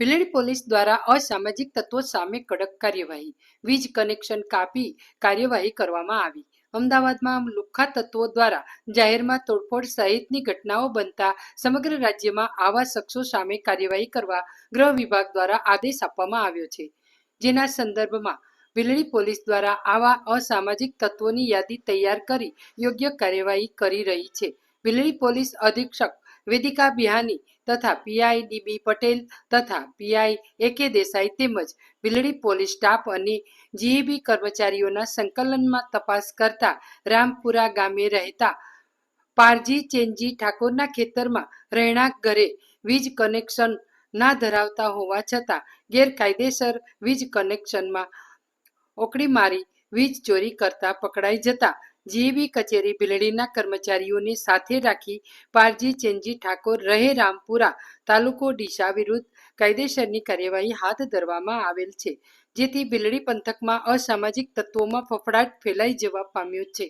Bhildi police દ્વારા અસામાજિક તત્વો સામે કડક કાર્યવાહી, વીજ કનેક્શન કાપી કાર્યવાહી કરવામાં આવી. અમદાવાદમાં લુખ્ખા તત્વો દ્વારા જાહેરમાં તોડફોડ સહિતની ઘટનાઓ બનતા સમગ્ર રાજ્યમાં આવા શખ્સો સામે કાર્યવાહી કરવા ગૃહ વિભાગ દ્વારા આદેશ આપવામાં આવ્યો છે. જેના સંદર્ભમાં ભીલડી પોલીસ દ્વારા આવા અસામાજિક તત્વોની યાદી તૈયાર કરી યોગ્ય કાર્યવાહી કરી રહી છે. ભીલડી પોલીસ અધિક્ષક વેદિકા બિહાની તથા પીઆઈ ડીબી પટેલ તથા પીઆઈ એકે દેસાઈ તેમજ બિલડી પોલીસ સ્ટાફ અને જીઈબી કર્મચારીઓના સંકલનમાં તપાસ કરતા રામપુરા ગામે રહેતા પારજી ચેનજી ઠાકોરના ખેતરમાં રહેણાંક ઘરે વીજ કનેક્શન ના ધરાવતા હોવા છતાં ગેરકાયદેસર વીજ કનેક્શનમાં ઓકડી મારી વીજ ચોરી કરતા પકડાઈ જતા જીઈબી કચેરી બિલડીના કર્મચારીઓને સાથે રાખી પારજી ચેનજી ઠાકોર રહે રામપુરા તાલુકો ડીસા વિરુદ્ધ કાયદેસરની કાર્યવાહી હાથ ધરવામાં આવેલ છે, જેથી બિલડી પંથકમાં અસામાજિક તત્વોમાં ફફડાટ ફેલાઈ જવા પામ્યો છે.